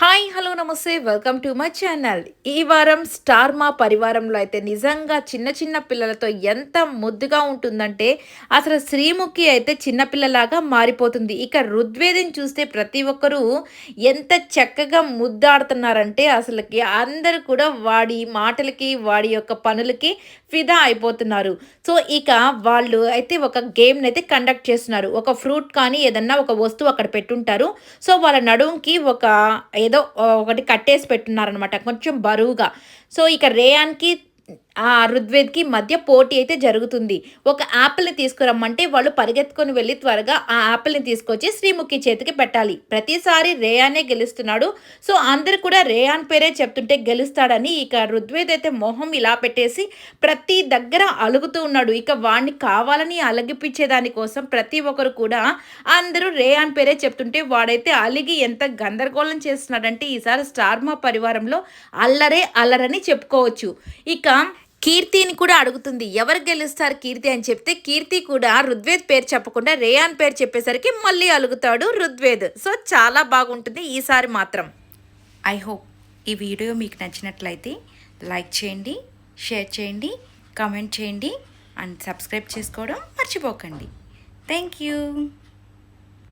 Hi hello నమస్తే welcome to my channel. ఈ వారం స్టార్ మా పరివారంలో అయితే నిజంగా చిన్న చిన్న పిల్లలతో ఎంత ముద్దుగా ఉంటుందంటే అసలు శ్రీముఖి అయితే చిన్నపిల్లలాగా మారిపోతుంది. ఇక ఋగ్వేదిని చూస్తే ప్రతి ఒక్కరూ ఎంత చక్కగా ముద్దాడుతున్నారంటే అసలుకి అందరూ కూడా వాడి మాటలకి వాడి యొక్క పనులకి ఫిదా అయిపోతున్నారు. సో ఇక వాళ్ళు అయితే ఒక గేమ్ని అయితే కండక్ట్ చేస్తున్నారు. ఒక ఫ్రూట్ కానీ ఏదన్నా ఒక వస్తువు అక్కడ పెట్టుంటారు. సో వాళ్ళ నడుంకి ఒక ఏదో ఒకటి కట్టేసి పెట్టున్నారనమాట కొంచెం బరువుగా. సో ఇక రేయాన్కి ఆ ఋగ్వేద్కి మధ్య పోటీ అయితే జరుగుతుంది. ఒక యాపిల్ని తీసుకురమ్మంటే వాళ్ళు పరిగెత్తుకొని వెళ్ళి త్వరగా ఆ యాపిల్ని తీసుకొచ్చి శ్రీముఖి చేతికి పెట్టాలి. ప్రతిసారి రేయానే గెలుస్తున్నాడు. సో అందరు కూడా రేయాన్ పేరే చెప్తుంటే గెలుస్తాడని ఇక ఋగ్వేద్ అయితే మొహం ఇలా పెట్టేసి ప్రతి దగ్గర అలుగుతూ ఉన్నాడు. ఇక వాడిని కావాలని అలగిపించేదాని కోసం ప్రతి ఒక్కరు కూడా అందరూ రేయాన్ పేరే చెప్తుంటే వాడైతే అలిగి ఎంత గందరగోళం చేస్తున్నాడంటే ఈసారి స్టార్మా పరివారంలో అల్లరే అల్లరని చెప్పుకోవచ్చు. ఇక కీర్తిని కూడా అడుగుతుంది. ఎవరు గెలుస్తారు కీర్తి అని చెప్తే కీర్తి కూడా రుద్వేద్ పేరు చెప్పకుండా రేయాన్ పేరు చెప్పేసరికి మళ్ళీ అలుగుతాడు రుద్వేద్ సో చాలా బాగుంటుంది ఈసారి మాత్రం. ఐ హోప్ ఈ వీడియో మీకు నచ్చినట్లయితే లైక్ చేయండి షేర్ చేయండి కామెంట్ చేయండి అండ్ సబ్స్క్రైబ్ చేసుకోవడం మర్చిపోకండి. Thank you.